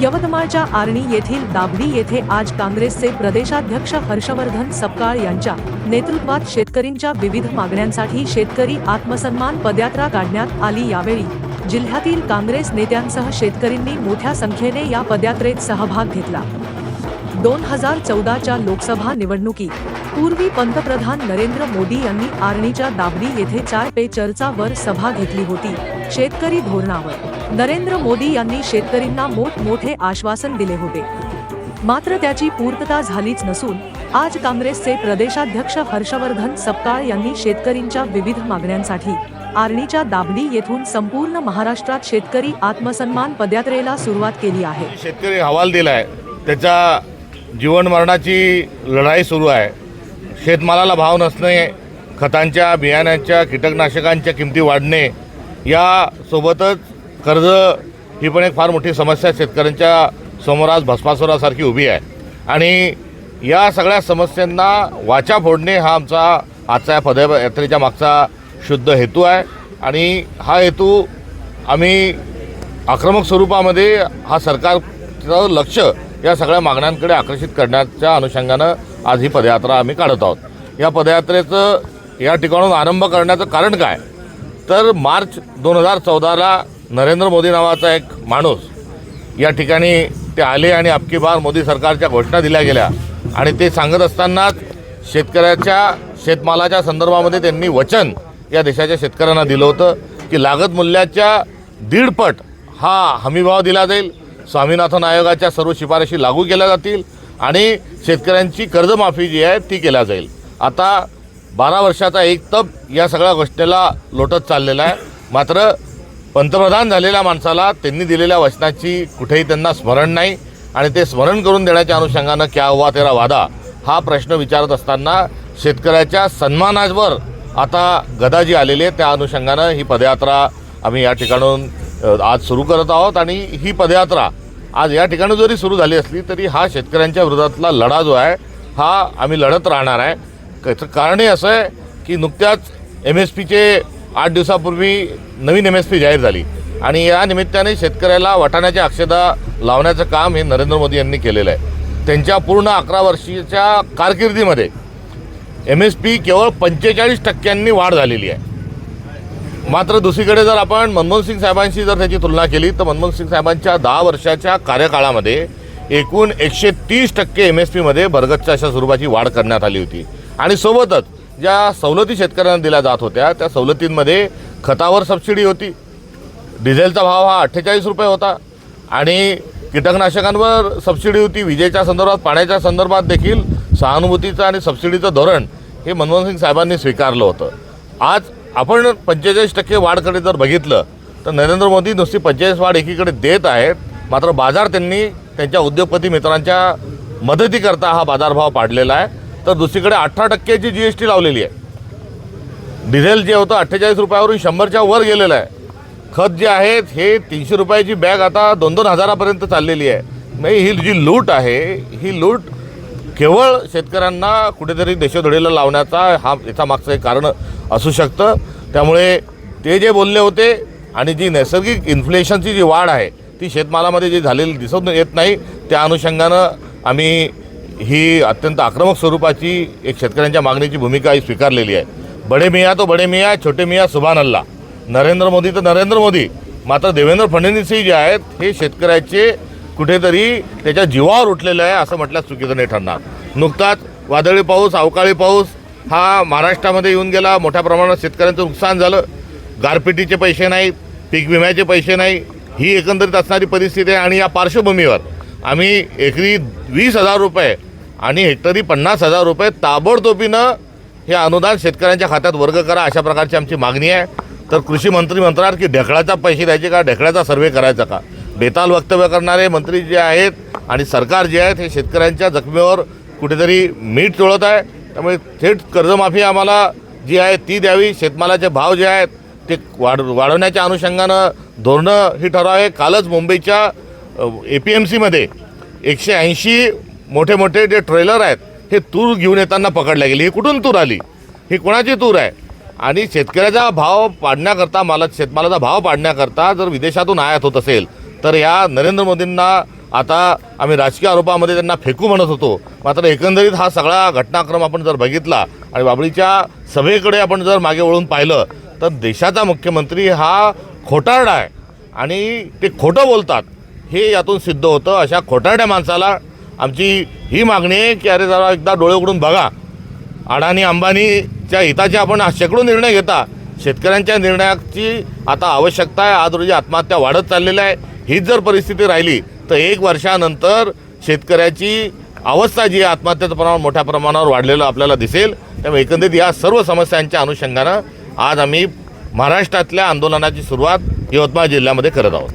यवतमाळच्या आर्णी येथील दाभडी येथे आज काँग्रेसचे प्रदेशाध्यक्ष हर्षवर्धन सपकाळ यांच्या नेतृत्वात शेतकरींच्या विविध मागण्यांसाठी शेतकरी आत्मसन्मान पदयात्रा काढण्यात आली यावेळी जिल्ह्यातील काँग्रेस नेत्यांसह शेतकरींनी मोठ्या संख्येने या पदयात्रेत सहभाग घेतला. दोन हजार चौदाच्या लोकसभा निवडणुकीत पूर्वी पंतप्रधान नरेंद्र मोदी यांनी आर्णीच्या दाबडी येथे चार पे चर्चा वर सभा घेतली होती. शेतकरी धोरणावर नरेंद्र मोदी यांनी शेतकरींना मोठमोठे आश्वासन दिले होते. मात्र त्याची पूर्तता झालीच नसून आज काँग्रेसचे प्रदेशाध्यक्ष हर्षवर्धन सपकाळ यांनी शेतकरींच्या विविध मागण्यांसाठी आर्णीच्या दाबडी येथून संपूर्ण महाराष्ट्रात शेतकरी आत्मसन्मान पदयात्रेला सुरुवात केली आहे. शेतकरी हवाल दिलाय. त्याच्या जीवनमरणाची लढाई सुरू आहे. शेतमालाला भाव नसणे खतांच्या बियाण्यांच्या कीटकनाशकांच्या किमती वाढणे यासोबतच कर्ज ही पण एक फार मोठी समस्या शेतकऱ्यांच्या समोर आज भस्मासुरासारखी उभी आहे. आणि या सगळ्या समस्यांना वाचा फोडणे हा आमचा आजचा या पदयात्रेच्या मागचा शुद्ध हेतू आहे. आणि हा हेतू आम्ही आक्रमक स्वरूपामध्ये हा सरकारचं लक्ष या सगळ्या मागण्यांकडे आकर्षित करण्याच्या अनुषंगानं आज ही पदयात्रा आम्ही काढत आहोत. या पदयात्रेचं या ठिकाणून आरंभ करण्याचं कारण काय? तर मार्च दोन हजार चौदाला नरेंद्र मोदी नावाचा एक माणूस या ठिकाणी ते आले आणि अबकी बार मोदी सरकारच्या घोषणा दिल्या गेल्या. आणि ते सांगत असतानाच शेतकऱ्याच्या शेतमालाच्या संदर्भामध्ये त्यांनी वचन या देशाच्या शेतकऱ्यांना दिलं होतं की लागत मूल्याच्या दीडपट हा हमीभाव दिला जाईल स्वामीनाथन आयोगाच्या सर्व शिफारशी लागू केल्या जातील आणि शेतकऱ्यांची कर्जमाफी जी आहे ती केल्या जाईल. आता बारा वर्षाचा एक तप या सगळ्या गोष्टीला लोटत चाललेला आहे. मात्र पंतप्रधान झालेल्या माणसाला त्यांनी दिलेल्या वचनाची कुठेही त्यांना स्मरण नाही आणि ते स्मरण करून देण्याच्या अनुषंगानं क्या हुवा तेरा वादा हा प्रश्न विचारत असताना शेतकऱ्याच्या सन्मानावर आता गदा जी आलेली आहे त्या अनुषंगानं ही पदयात्रा आम्ही या ठिकाणून आज सुरू करत आहोत आणि ही पदयात्रा आज या ठिकाणी जरी सुरू झाली असली तरी हा शेतकऱ्यांच्या विरोधातला लढा जो आहे हा आम्ही लढत राहणार आहे. त्याचं कारणही असं आहे की नुकत्याच एम एस पीचे आठ दिवसापूर्वी नवीन एम एस पी जाहीर झाली. आणि या निमित्ताने शेतकऱ्याला वाटाण्याच्या अक्षता लावण्याचं काम हे नरेंद्र मोदी यांनी केलेलं आहे. त्यांच्या पूर्ण अकरा वर्षीच्या कारकिर्दीमध्ये एम एस पी केवळ पंचेचाळीस टक्क्यांनी वाढ झालेली आहे. मात्र दुसरीकडे जर आपण मनमोहन सिंग साहेबांशी जर त्याची तुलना केली तर मनमोहन सिंग साहेबांच्या दहा वर्षाच्या कार्यकाळामध्ये एकूण एकशे तीस टक्के एम एस पीमध्ये भरगतच्या अशा स्वरूपाची वाढ करण्यात आली होती. आणि सोबतच ज्या सवलती शेतकऱ्यांना दिल्या जात होत्या त्या सवलतींमध्ये खतावर सबसिडी होती. डिझेलचा भाव हा अठ्ठेचाळीस रुपये होता. आणि कीटकनाशकांवर सबसिडी होती. विजेच्या संदर्भात पाण्याच्या संदर्भात देखील सहानुभूतीचं आणि सबसिडीचं धोरण हे मनमोहन सिंग साहेबांनी स्वीकारलं होतं. आज आपण पंचेचाळीस टक्के वाढकडे जर बघितलं तर नरेंद्र मोदी नुसती पंचेचाळीस वाढ एकीकडे देत आहेत. मात्र बाजार त्यांनी त्यांच्या उद्योगपती मित्रांच्या मदतीकरता हा बाजारभाव पाडलेला आहे. तर दुसरीकडे अठरा टक्क्याची जी एस टी लावलेली आहे. डिझेल जे होतं अठ्ठेचाळीस रुपयावरून शंभरच्या वर गेलेलं आहे. खत जे आहेत हे तीनशे रुपयाची बॅग आता दोन दोन हजारापर्यंत चाललेली आहे. नाही ही जी लूट आहे ही लूट केवळ शेतकऱ्यांना कुठेतरी देशोधडीला लावण्याचा हा याचा मागचं एक कारण असू शकतं. त्यामुळे ते जे बोलले होते आणि जी नैसर्गिक इन्फ्लेशनची जी वाढ आहे ती शेतमालामध्ये जी झालेली दिसून येत नाही त्या अनुषंगानं आम्ही ही अत्यंत आक्रमक स्वरूपाची एक शेतकऱ्यांच्या मागणीची भूमिका ही स्वीकारलेली आहे. बडे मिया तो बडे मिया छोटे मिया सुभान अल्ला. नरेंद्र मोदी तर नरेंद्र मोदी. मात्र देवेंद्र फडणवीसही जे आहेत हे शेतकऱ्याचे कुठेतरी त्याच्या जीवावर उठलेलं आहे असं म्हटल्यास चुकीचं नाही ठरणार. नुकताच वादळी पाऊस अवकाळी पाऊस हा महाराष्ट्रामध्ये येऊन गेला. मोठ्या प्रमाणात शेतकऱ्यांचं नुकसान झालं. गारपिटीचे पैसे नाहीत पीक विम्याचे पैसे नाही. ही एकंदरीत असणारी परिस्थिती आहे आणि या पार्श्वभूमीवर आम्ही एकरी वीस हजार रुपये आणि हेक्टरी पन्नास हजार रुपये ताबडतोबीनं हे अनुदान शेतकऱ्यांच्या खात्यात वर्ग करा अशा प्रकारची आमची मागणी आहे. तर कृषी मंत्री म्हणतात की ढेकळाचा पैसे द्यायचे का ढेकळाचा सर्वे करायचा का? बेताल वक्तव्य करणारे मंत्री जे आहेत आणि सरकार जे आहेत हे शेतकऱ्यांच्या जखमेवर कुठेतरी मीठ चोळत आहे. त्यामुळे थेट कर्जमाफी आम्हाला जी आहे ती द्यावी. शेतमालाचे भाव जे आहेत ते वाढ वाढवण्याच्या अनुषंगानं धोरणं ही आहे. कालच मुंबईच्या ए पी एम सीमध्ये एकशे ऐंशी मोठे मोठे जे ट्रेलर आहेत हे तूर घेऊन येताना पकडल्या गेली. ही कुठून तूर आली? ही कोणाची तूर आहे? आणि शेतकऱ्याचा भाव पाडण्याकरता मला शेतमालाचा भाव पाडण्याकरता जर विदेशातून आयात होत असेल तर या नरेंद्र मोदींना आता आम्ही राजकीय आरोपामध्ये त्यांना फेकू म्हणत होतो. मात्र एकंदरीत हा सगळा घटनाक्रम आपण जर बघितला आणि बाबळीच्या सभेकडे आपण जर मागे वळून पाहिलं तर देशाचा मुख्यमंत्री हा खोटारडा आहे. आणि ते खोटं बोलतात. हे यातून सिद्ध होतं. अशा खोटारड्या माणसाला आमची ही मागणी आहे की अरे जरा एकदा डोळे उघडून बघा. अडाणी अंबानीच्या हिताचे आपण शेकडो निर्णय घेता. शेतकऱ्यांच्या निर्णयाची आता आवश्यकता आहे. आज रोजी आत्महत्या वाढत चाललेल्या आहे. हीच जर परिस्थिती राहिली तर एक वर्षानंतर शेतकऱ्याची अवस्था जी आहे आत्महत्येचं प्रमाण मोठ्या प्रमाणावर वाढलेलं आपल्याला दिसेल. त्यामुळे एकंदरीत या सर्व समस्यांच्या अनुषंगानं आज आम्ही महाराष्ट्रातल्या आंदोलनाची सुरुवात यवतमाळ जिल्ह्यामध्ये करत आहोत.